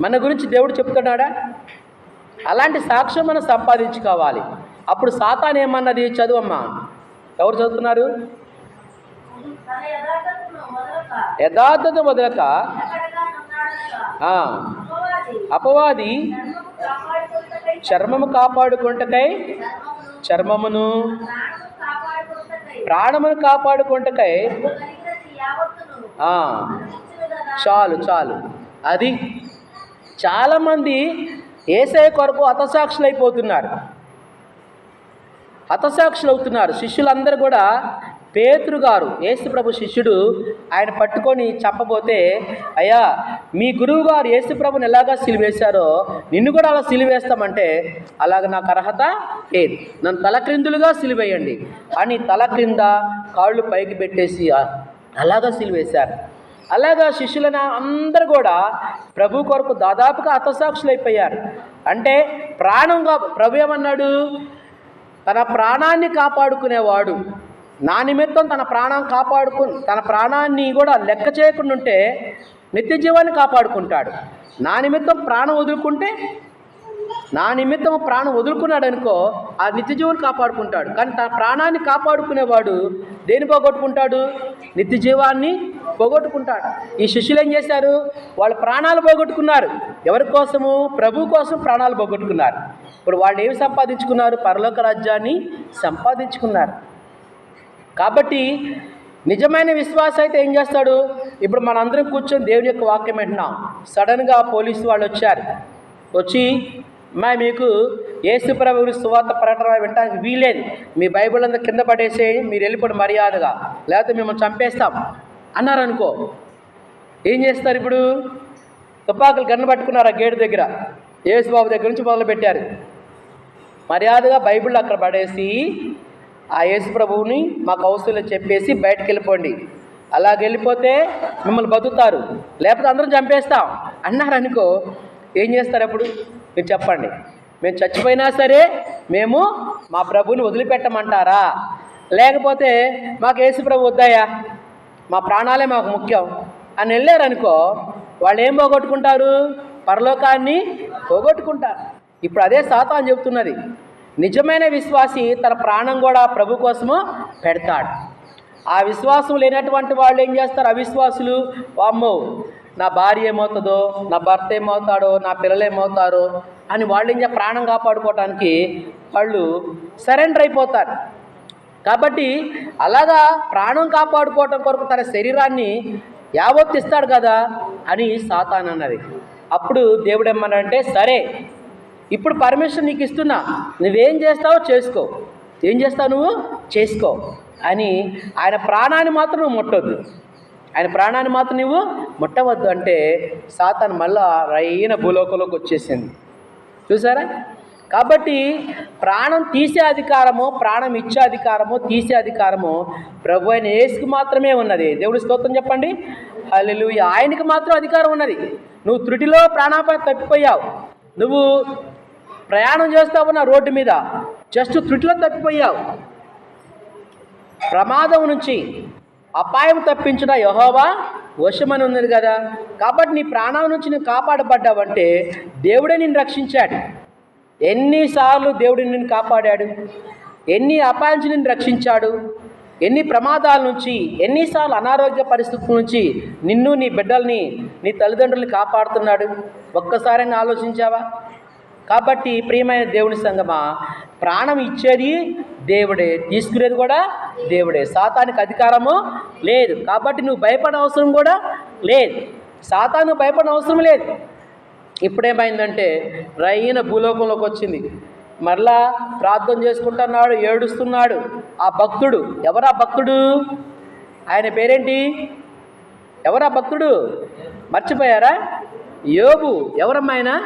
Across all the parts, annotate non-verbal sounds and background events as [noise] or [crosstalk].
మన గురించి దేవుడు చెప్తున్నాడా? అలాంటి సాక్ష్యం మనం సంపాదించుకోవాలి. అప్పుడు సాతాన్ ఏమన్నది? చదువమ్మా. ఎవరు చదువుతున్నారు? యథార్థత మొదలక. అపవాది చర్మము కాపాడుకుంటకై చర్మమును ప్రాణమును కాపాడుకుంటకై చాలు చాలు. అది చాలామంది ఏసఐ కొరకు హతసాక్షులు అయిపోతున్నారు హతసాక్షులు అవుతున్నారు శిష్యులందరూ కూడా పేతురు గారు ఏసుప్రభు శిష్యుడు ఆయన పట్టుకొని చెప్పబోతే అయ్యా మీ గురువు గారు ఏసుప్రభుని ఎలాగా సిలివేశారో నిన్ను కూడా అలా సిలివేస్తామంటే అలాగ నాకు అర్హత లేదు. నన్ను తలక్రిందులుగా సిలివేయండి అని తల క్రింద కాళ్ళు పైకి పెట్టేసి అలాగా సిలివేశారు అలాగా శిష్యులైన అందరూ కూడా ప్రభు కొరకు దాదాపుగా హతసాక్షులు అయిపోయారు అంటే ప్రాణంగా ప్రభు ఏమన్నాడు? తన ప్రాణాన్ని కాపాడుకునేవాడు. నా నిమిత్తం తన ప్రాణం కాపాడుకు తన ప్రాణాన్ని కూడా లెక్క చేయకుండా ఉంటే నిత్య జీవాన్ని కాపాడుకుంటాడు. నా నిమిత్తం ప్రాణం వదులుకుంటే నా నిమిత్తం ప్రాణం వదులుకున్నాడు అనుకో ఆ నిత్య జీవాన్ని కాపాడుకుంటాడు. కానీ తన ప్రాణాన్ని కాపాడుకునేవాడు దేని పోగొట్టుకుంటాడు? నిత్య జీవాన్ని పోగొట్టుకుంటాడు. ఈ శిష్యులు ఏం చేశారు? వాళ్ళు ప్రాణాలు పోగొట్టుకున్నారు. ఎవరి కోసము? ప్రభు కోసం ప్రాణాలు పోగొట్టుకున్నారు. ఇప్పుడు వాళ్ళు ఏమి సంపాదించుకున్నారు? పరలోక రాజ్యాన్ని సంపాదించుకున్నారు. కాబట్టి నిజమైన విశ్వాసం అయితే ఏం చేస్తాడు? ఇప్పుడు మనందరం కూర్చొని దేవుని యొక్క వాక్యం వింటున్నాం. సడన్గా పోలీసు వాళ్ళు వచ్చారు. వచ్చి మా మీకు ఏసు ప్రభువుని సువార్త ప్రకటన వినడానికి వీలేదు మీ బైబిల్ అంతా కింద పడేసి మీరు వెళ్ళిపోండి మర్యాదగా. లేకపోతే మిమ్మల్ని చంపేస్తాం. అన్నారనుకో. ఏం చేస్తారు ఇప్పుడు? తుపాకులు గన్ను పట్టుకున్నారు ఆ గేటు దగ్గర? యేసుబాబు దగ్గర నుంచి మొదలుపెట్టారు. మర్యాదగా బైబిల్ అక్కడ పడేసి ఆ యేసు ప్రభువుని మాకు అవసరం చెప్పేసి బయటకు వెళ్ళిపోండి. అలాగ వెళ్ళిపోతే మిమ్మల్ని బతుకుతారు. లేకపోతే అందరం చంపేస్తాం. అన్నారనుకో ఏం చేస్తారు అప్పుడు? మీరు చెప్పండి. మేము చచ్చిపోయినా సరే మేము మా ప్రభుని వదిలిపెట్టమంటారా? లేకపోతే మాకు యేసు ప్రభు వద్దాయా? మా ప్రాణాలే మాకు ముఖ్యం. అని వెళ్ళారనుకో వాళ్ళు ఏం పోగొట్టుకుంటారు? పరలోకాన్ని పోగొట్టుకుంటారు. ఇప్పుడు అదే సాతాన్ చెబుతున్నది నిజమైన విశ్వాసి తన ప్రాణం కూడా ప్రభు కోసము పెడతాడు. ఆ విశ్వాసం లేనటువంటి వాళ్ళు ఏం చేస్తారు? అవిశ్వాసులు. వామ్మో నా భార్య ఏమవుతుందో నా భర్త ఏమవుతాడో నా పిల్లలు ఏమవుతారో అని వాళ్ళు ఏం ప్రాణం కాపాడుకోవడానికి వాళ్ళు సరెండర్ అయిపోతారు. కాబట్టి అలాగా ప్రాణం కాపాడుకోవటం కొరకు తన శరీరాన్ని యావత్తు ఇస్తాడు కదా అని సాతాన్ అన్నది. అప్పుడు దేవుడు ఏమన్నాడంటే సరే ఇప్పుడు పర్మిషన్ నీకు ఇస్తున్నా నువ్వేం చేస్తావో చేసుకో. ఏం చేస్తావు నువ్వు? చేసుకో. అని ఆయన ప్రాణాన్ని మాత్రం నువ్వు ముట్టొద్దు. ఆయన ప్రాణాన్ని మాత్రం నువ్వు ముట్టవద్దు అంటే సాతాన్ మళ్ళా రైన భూలోకంలోకి వచ్చేసింది. చూసారా? కాబట్టి ప్రాణం తీసే అధికారము ప్రాణం ఇచ్చే అధికారము తీసే అధికారము ప్రభు అయిన యేసుకు మాత్రమే ఉన్నది. దేవుడి స్తోత్రం చెప్పండి? హల్లెలూ ఆయనకి మాత్రం అధికారం ఉన్నది. నువ్వు త్రుటిలో ప్రాణాపాయ తప్పిపోయావు. నువ్వు ప్రయాణం చేస్తావు నా రోడ్డు మీద జస్ట్ త్రుటిలో తప్పిపోయావు. ప్రమాదం నుంచి అపాయం తప్పించిన యహోవా వశమని ఉన్నది కదా. కాబట్టి నీ ప్రాణం నుంచి నువ్వు కాపాడబడ్డావంటే దేవుడే నిన్ను రక్షించాడు. ఎన్నిసార్లు దేవుడు నిన్ను కాపాడాడు? ఎన్ని అపాయించి నిన్ను రక్షించాడు? ఎన్ని ప్రమాదాల నుంచి ఎన్నిసార్లు అనారోగ్య పరిస్థితుల నుంచి నిన్ను నీ బిడ్డల్ని నీ తల్లిదండ్రులు కాపాడుతున్నాడు? ఒక్కసారైనా ఆలోచించావా? కాబట్టి ప్రియమైన దేవుని సంగమా ప్రాణం ఇచ్చేది దేవుడే తీసుకునేది కూడా దేవుడే. సాతానికి అధికారము లేదు. కాబట్టి నువ్వు భయపడే అవసరం కూడా లేదు. సాతాను భయపడిన అవసరం లేదు. ఇప్పుడేమైందంటే రైన భూలోకంలోకి వచ్చింది. మరలా ప్రార్థన చేసుకుంటున్నాడు ఏడుస్తున్నాడు. ఆ భక్తుడు ఎవరా భక్తుడు? ఆయన పేరేంటి? ఎవరా భక్తుడు? మర్చిపోయారా? యోబు. ఎవరమ్మా ఆయన?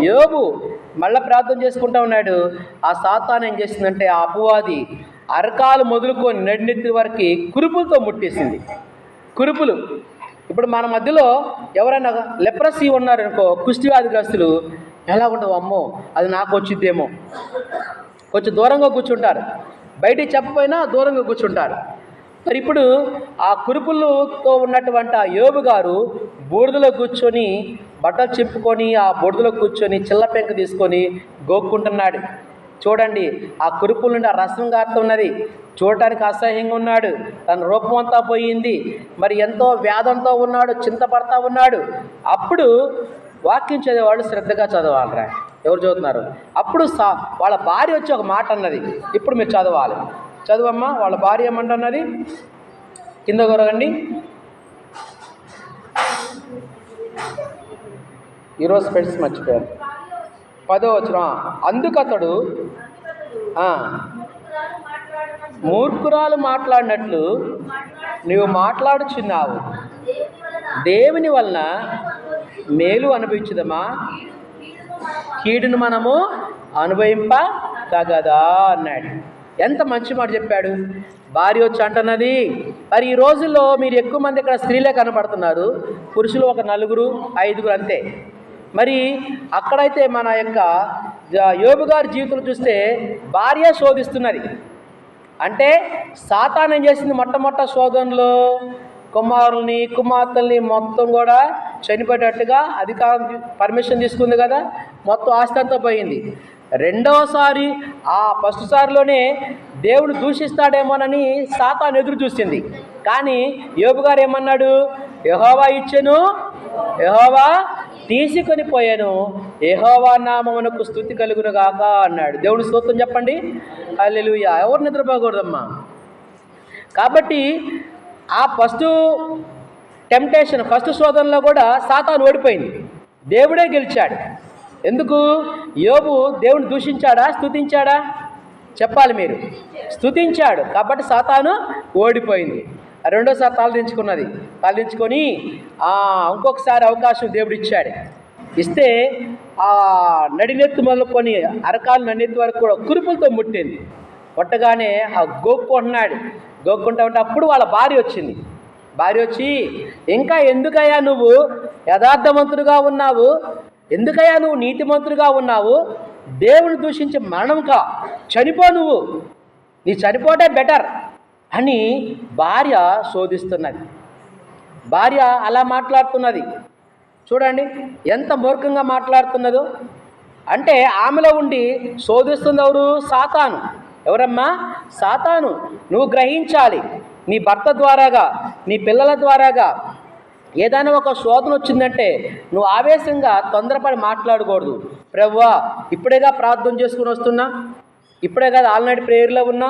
యోబు. మళ్ళీ ప్రార్థన చేసుకుంటా ఉన్నాడు. ఆ సాతాన్ ఏం చేసిందంటే ఆ అపవాది అరకాలు మొదలుకొని నడినెత్తి వరకు కురుపులతో ముట్టేసింది. కురుపులు. ఇప్పుడు మన మధ్యలో ఎవరైనా లెప్రసీ ఉన్నారనుకో కుష్టి వ్యాధిగ్రస్తులు ఎలా ఉండవు అమ్మో అది నాకు వచ్చిద్దేమో. కొంచెం దూరంగా కూర్చుంటారు. బయటికి చెప్పపోయినా దూరంగా కూర్చుంటారు. మరి ఇప్పుడు ఆ కురుపులతో ఉన్నటువంటి ఆ యోబు గారు బూడిదలో కూర్చొని బట్టలు చెప్పుకొని ఆ బూడిదలో కూర్చొని చిల్ల పెంక తీసుకొని గోక్కుంటున్నాడు. చూడండి ఆ కురుపుల నుండి ఆ రసం గారుతున్నది. చూడటానికి అసహ్యంగా ఉన్నాడు. తన రూపం అంతా పోయింది. మరి ఎంతో వేదంతో ఉన్నాడు చింతపడతా ఉన్నాడు. అప్పుడు వాక్యం చదివేవాళ్ళు శ్రద్ధగా చదవాలరా. ఎవరు చదువుతున్నారు? అప్పుడు సా వాళ్ళ భార్య వచ్చి ఒక మాట అన్నది. ఇప్పుడు మీరు చదవాలి. చదువమ్మా వాళ్ళ భార్య ఏమంటున్నది? కింద కొరగండి. ఈరోజు స్పెట్స్ మర్చిపోయారు పదో వచ్చిన అందుకు అతడు మూర్ఖురాలు మాట్లాడినట్లు నువ్వు మాట్లాడుచున్నావు. దేవుని వలన మేలు అనుభవించదమా? కీడును మనము కీడును మనము అనుభవింప తగదా అన్నాడు. ఎంత మంచి మాట చెప్పాడు. భార్య వచ్చి అంటున్నది మరి ఈ రోజుల్లో మీరు ఎక్కువ మంది ఇక్కడ స్త్రీలే కనపడుతున్నారు. పురుషులు ఒక నలుగురు ఐదుగురు అంతే. మరి అక్కడైతే మన యొక్క జ- యోబు గారి జీవితం చూస్తే భార్య శోధిస్తున్నది అంటే సాతాన్ ఏం చేసింది? మొట్టమొట్ట శోధనలో కుమారుల్ని కుమార్తెల్ని మొత్తం కూడా చనిపోయేటట్టుగా అధికారం పర్మిషన్ తీసుకుంది కదా? మొత్తం ఆస్తి అంతా పోయింది. రెండవసారి ఆ ఫస్ట్ సారిలోనే దేవుడు దూషిస్తాడేమోనని సాతాన్ ఎదురు చూసింది. కానీ యోబు గారు ఏమన్నాడు? యహోవా ఇచ్చెను యహోవా తీసుకొని పోయాను. ఏహోవా నామమునకు స్థుతి కలుగును గాక అన్నాడు. దేవుడు స్తోత్రం చెప్పండి. అల్లెలుయా ఎవరు నిద్రపోకూడదమ్మా? కాబట్టి ఆ ఫస్ట్ టెంప్టేషన్ ఫస్ట్ శోధనలో కూడా సాతాను ఓడిపోయింది. దేవుడే గెలిచాడు. ఎందుకు? యోబు దేవుని దూషించాడా? స్తుతించాడా? చెప్పాలి మీరు. స్తుతించాడు. కాబట్టి సాతాను ఓడిపోయింది. రెండోసారి తలదించుకున్నది తలదించుకొని ఇంకొకసారి అవకాశం దేవుడు ఇచ్చాడు ఇస్తే ఆ నడినెత్తు మొదలుకొని అరకాలు నన్నెత్తి వరకు కూడా కురుపులతో ముట్టింది. కొట్టగానే ఆ గోక్కుంటున్నాడు గోక్కుంటా ఉంటే అప్పుడు వాళ్ళ భార్య వచ్చింది. భార్య వచ్చి ఇంకా ఎందుకయ్యా నువ్వు? యథార్థమంతుడుగా ఉన్నావు? ఎందుకయ్యా నువ్వు నీతిమంతుడుగా ఉన్నావు? దేవుని దూషించి మరణం కా? చనిపో నువ్వు. నీ చనిపోతే బెటర్ అని భార్య శోధిస్తున్నది. భార్య అలా మాట్లాడుతున్నది. చూడండి ఎంత మూర్ఖంగా మాట్లాడుతున్నదో. అంటే ఆమెలో ఉండి శోధిస్తుంది ఎవరు సాతాను. ఎవరమ్మా? సాతాను. నువ్వు గ్రహించాలి. నీ భర్త ద్వారాగా నీ పిల్లల ద్వారాగా ఏదైనా ఒక శోధన వచ్చిందంటే నువ్వు ఆవేశంగా తొందరపడి మాట్లాడకూడదు. ప్రవ్వా ఇప్పుడేగా ప్రార్థన చేసుకుని వస్తున్నా. ఇప్పుడే కదా ఆల్నాటి ప్రేయర్లో ఉన్నా.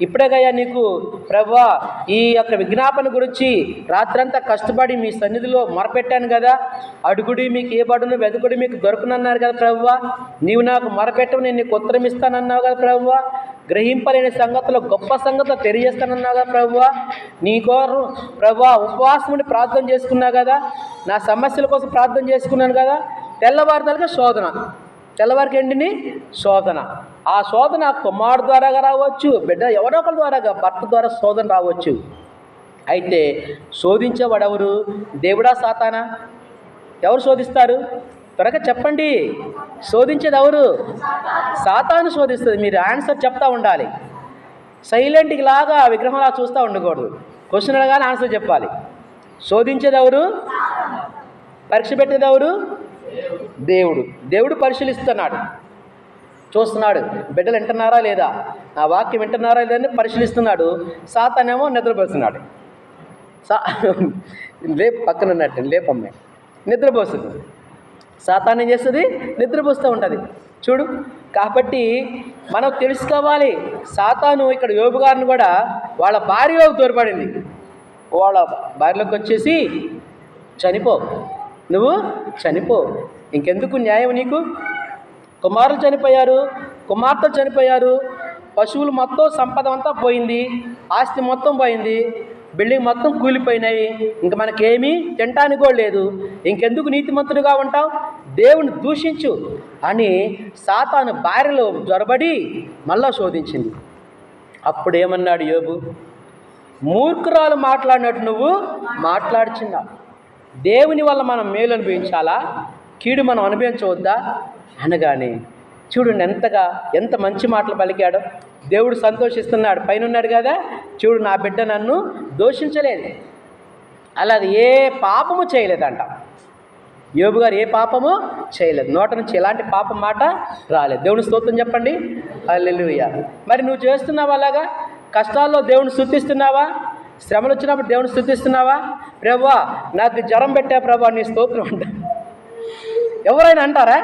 ఇప్పుడే నీకు ప్రభా ఈ యొక్క విజ్ఞాపన గురించి రాత్రంతా కష్టపడి మీ సన్నిధిలో మొరపెట్టాను కదా. అడుగుడి మీకు ఏ బడును వెతుకుడి మీకు దొరకనన్నారు కదా ప్రవ్వా నీవు నాకు మొరపెట్టవు నేను నీకు ఉత్తరం ఇస్తానన్నావు కదా ప్రభువ. గ్రహింపలేని సంగతులు గొప్ప సంగతులు తెలియజేస్తానన్నావు కదా ప్రభువ. నీ కోరు ప్రవ్వా ఉపవాసముని ప్రార్థన చేసుకున్నావు కదా. నా సమస్యల కోసం ప్రార్థన చేసుకున్నాను కదా. తెల్లవారుదలగా శోధన. తెల్లవారికి ఏంటిని శోధన. ఆ శోధన కుమారుడు ద్వారాగా రావచ్చు బిడ్డ ఎవరో ఒకరి ద్వారాగా భర్త ద్వారా శోధన రావచ్చు. అయితే శోధించేవాడెవరు? దేవుడా సాతానా? ఎవరు శోధిస్తారు? త్వరగా చెప్పండి. శోధించేది ఎవరు సాతాను శోధిస్తుంది. మీరు ఆన్సర్ చెప్తా ఉండాలి. సైలెంట్కి లాగా విగ్రహంలా చూస్తూ ఉండకూడదు. క్వశ్చన్ అడగానే ఆన్సర్ చెప్పాలి. శోధించేది ఎవరు పరీక్ష పెట్టేది ఎవరు దేవుడు. దేవుడు పరిశీలిస్తున్నాడు. చూస్తున్నాడు. బిడ్డలు వింటున్నారా లేదా? నా వాక్యం వింటున్నారా లేదని పరిశీలిస్తున్నాడు. సాతానేమో నిద్రపోతున్నాడు. సా [laughs] లేపు పక్కన ఉన్నట్టు లేపమ్మే. నిద్రపోస్తుంది. సాతాన్ ఏం చేస్తుంది? నిద్రపోస్తూ ఉంటుంది. చూడు కాబట్టి మనం తెలుసుకోవాలి. సాతాను ఇక్కడ యోబు గారిని కూడా వాళ్ళ భార్యలోకి తోడ్పడింది. వాళ్ళ భార్యలోకి వచ్చేసి చనిపో. నువ్వు చనిపో. ఇంకెందుకు న్యాయం నీకు? కుమారులు చనిపోయారు కుమార్తెలు చనిపోయారు పశువులు మొత్తం సంపద అంతా పోయింది ఆస్తి మొత్తం పోయింది బిల్డింగ్ మొత్తం కూలిపోయినాయి. ఇంక మనకేమీ తినటానికి కూడా లేదు. ఇంకెందుకు నీతిమంతుడుగా ఉంటావు? దేవుని దూషించు అని సాతాను భార్యలో జ్వరబడి మళ్ళా శోధించింది. అప్పుడేమన్నాడు యోబు? మూర్ఖురాలు మాట్లాడినట్టు నువ్వు మాట్లాడుచున్నావు. దేవుని వల్ల మనం మేలు అనుభవించాలా? కీడు మనం అనుభవించవద్దా? అనగానే చూడండి ఎంతగా ఎంత మంచి మాటలు పలికాడో. దేవుడు సంతోషిస్తున్నాడు పైన ఉన్నాడు కదా? చూడు నా బిడ్డ నన్ను దోషించలేదు. అలాగే ఏ పాపము చేయలేదంట. యోబు గారు ఏ పాపము చేయలేదు. నోట నుంచి ఎలాంటి పాపం మాట రాలేదు. దేవుని స్తోత్రం చెప్పండి. అల్లెలుయ్య మరి నువ్వు చేస్తున్నావా అలాగా? కష్టాల్లో దేవుని స్థుతిస్తున్నావా? శ్రమలు వచ్చినప్పుడు దేవుని స్థుతిస్తున్నావా? ప్రభా నాకు జ్వరం పెట్టా ప్రభా నీ స్తోత్రం అంట. ఎవరైనా అంటారా?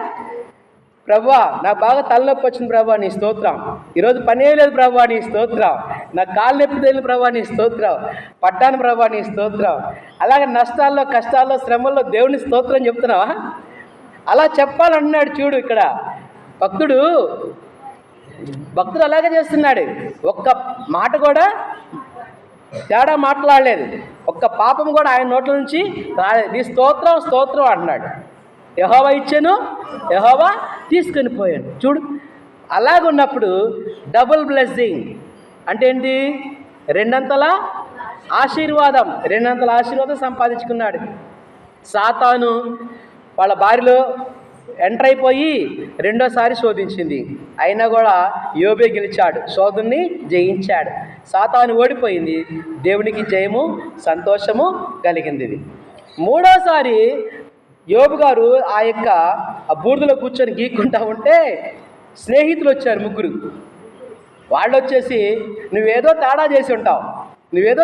ప్రభా నాకు బాగా తలనొప్పి వచ్చింది ప్రభా నీ స్తోత్రం. ఈరోజు పని లేదు ప్రభా నీ స్తోత్రం. నాకు కాలు నొప్పి తెలియని ప్రభా నీ స్తోత్రం. పట్టాను ప్రభా నీ స్తోత్రం. అలాగే నష్టాల్లో కష్టాల్లో శ్రమల్లో దేవుని స్తోత్రం చెప్తున్నావా? అలా చెప్పాలన్నాడు చూడు ఇక్కడ. భక్తుడు భక్తుడు అలాగే చేస్తున్నాడు. ఒక్క మాట కూడా తేడా మాట్లాడలేదు. ఒక్క పాపం కూడా ఆయన నోట్ల నుంచి రాలేదు. నీ స్తోత్రం స్తోత్రం అంటున్నాడు. యహోవా ఇచ్చాను యహోవా తీసుకొని పోయాను చూడు అలాగున్నప్పుడు డబుల్ బ్లెస్సింగ్ అంటే ఏంటి? రెండంతల ఆశీర్వాదం రెండంతల ఆశీర్వాదం సంపాదించుకున్నాడు. సాతాను వాళ్ళ భార్యలో ఎంటర్ అయిపోయి రెండోసారి శోధించింది. అయినా కూడా యోబే గెలిచాడు. శోధుని జయించాడు. సాతాను ఓడిపోయింది. దేవునికి జయము సంతోషము కలిగింది. ఇది మూడోసారి యోబు గారు ఆ యొక్క ఆ బూర్దులో కూర్చొని గీక్కుంటా ఉంటే స్నేహితులు వచ్చారు ముగ్గురు. వాళ్ళు వచ్చేసి నువ్వేదో తేడా చేసి ఉంటావు. నువ్వేదో